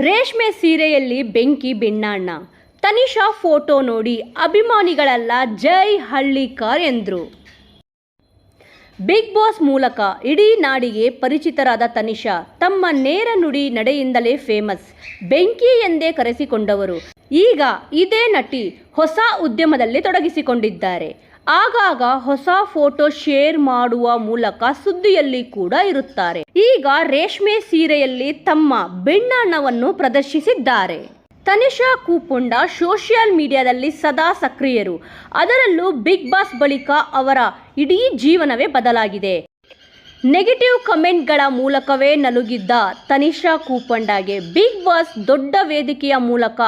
ರೇಷ್ಮೆ ಸೀರೆಯಲ್ಲಿ ಬೆಂಕಿ ಬೆಣ್ಣಾಣ್ಣ. ತನಿಷಾ ಫೋಟೋ ನೋಡಿ ಅಭಿಮಾನಿಗಳೆಲ್ಲ ಜೈ ಹಳ್ಳಿಕಾರ್ ಎಂದರು. ಬಿಗ್ ಬಾಸ್ ಮೂಲಕ ಇಡೀ ನಾಡಿಗೆ ಪರಿಚಿತರಾದ ತನಿಷಾ ತಮ್ಮ ನೇರ ನುಡಿ ನಡೆಯಿಂದಲೇ ಫೇಮಸ್. ಬೆಂಕಿ ಎಂದೇ ಕರೆಸಿಕೊಂಡವರು. ಈಗ ಇದೇ ನಟಿ ಹೊಸ ಉದ್ಯಮದಲ್ಲಿ ತೊಡಗಿಸಿಕೊಂಡಿದ್ದಾರೆ. ಆಗಾಗ ಹೊಸ ಫೋಟೋ ಶೇರ್ ಮಾಡುವ ಮೂಲಕ ಸುದ್ದಿಯಲ್ಲಿ ಕೂಡ ಇರುತ್ತಾರೆ. ಈಗ ರೇಷ್ಮೆ ಸೀರೆಯಲ್ಲಿ ತಮ್ಮ ಬೆಣ್ಣಣ್ಣವನ್ನು ಪ್ರದರ್ಶಿಸಿದ್ದಾರೆ. ತನಿಷಾ ಕೂಪುಂಡ ಸೋಷಿಯಲ್ ಮೀಡಿಯಾದಲ್ಲಿ ಸದಾ ಸಕ್ರಿಯರು. ಅದರಲ್ಲೂ ಬಿಗ್ ಬಾಸ್ ಬಳಿಕ ಅವರ ಇಡೀ ಜೀವನವೇ ಬದಲಾಗಿದೆ. ನೆಗೆಟಿವ್ ಕಮೆಂಟ್ಗಳ ಮೂಲಕವೇ ನಲುಗಿದ್ದ ತನಿಷಾ ಕೂಪಂಡಾಗೆ ಬಿಗ್ ಬಾಸ್ ದೊಡ್ಡ ವೇದಿಕೆಯ ಮೂಲಕ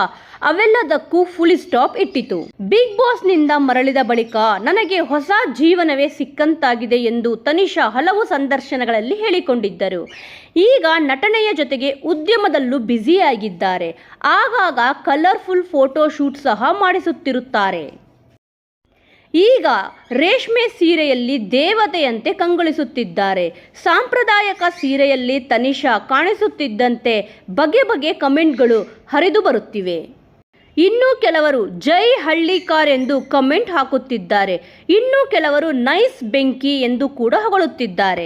ಅವೆಲ್ಲದಕ್ಕೂ ಫುಲ್ ಸ್ಟಾಪ್ ಇಟ್ಟಿತು. ಬಿಗ್ ಬಾಸ್ನಿಂದ ಮರಳಿದ ಬಳಿಕ ನನಗೆ ಹೊಸ ಜೀವನವೇ ಸಿಕ್ಕಂತಾಗಿದೆ ಎಂದು ತನಿಷಾ ಹಲವು ಸಂದರ್ಶನಗಳಲ್ಲಿ ಹೇಳಿಕೊಂಡಿದ್ದರು. ಈಗ ನಟನೆಯ ಜೊತೆಗೆ ಉದ್ಯಮದಲ್ಲೂ ಬ್ಯುಸಿಯಾಗಿದ್ದಾರೆ. ಆಗಾಗ ಕಲರ್ಫುಲ್ ಫೋಟೋ ಶೂಟ್ ಸಹ ಮಾಡಿಸುತ್ತಿರುತ್ತಾರೆ. ಈಗ ರೇಷ್ಮೆ ಸೀರೆಯಲ್ಲಿ ದೇವತೆಯಂತೆ ಕಂಗೊಳಿಸುತ್ತಿದ್ದಾರೆ. ಸಾಂಪ್ರದಾಯಿಕ ಸೀರೆಯಲ್ಲಿ ತನಿಷಾ ಕಾಣಿಸುತ್ತಿದ್ದಂತೆ ಬಗೆ ಬಗೆ ಕಮೆಂಟ್ಗಳು ಹರಿದು ಬರುತ್ತಿವೆ. ಇನ್ನು ಕೆಲವರು ಜೈ ಹಳ್ಳಿಕಾರ್ ಎಂದು ಕಮೆಂಟ್ ಹಾಕುತ್ತಿದ್ದಾರೆ. ಇನ್ನು ಕೆಲವರು ನೈಸ್ ಬೆಂಕಿ ಎಂದು ಕೂಡ ಹೊಗಳುತ್ತಿದ್ದಾರೆ.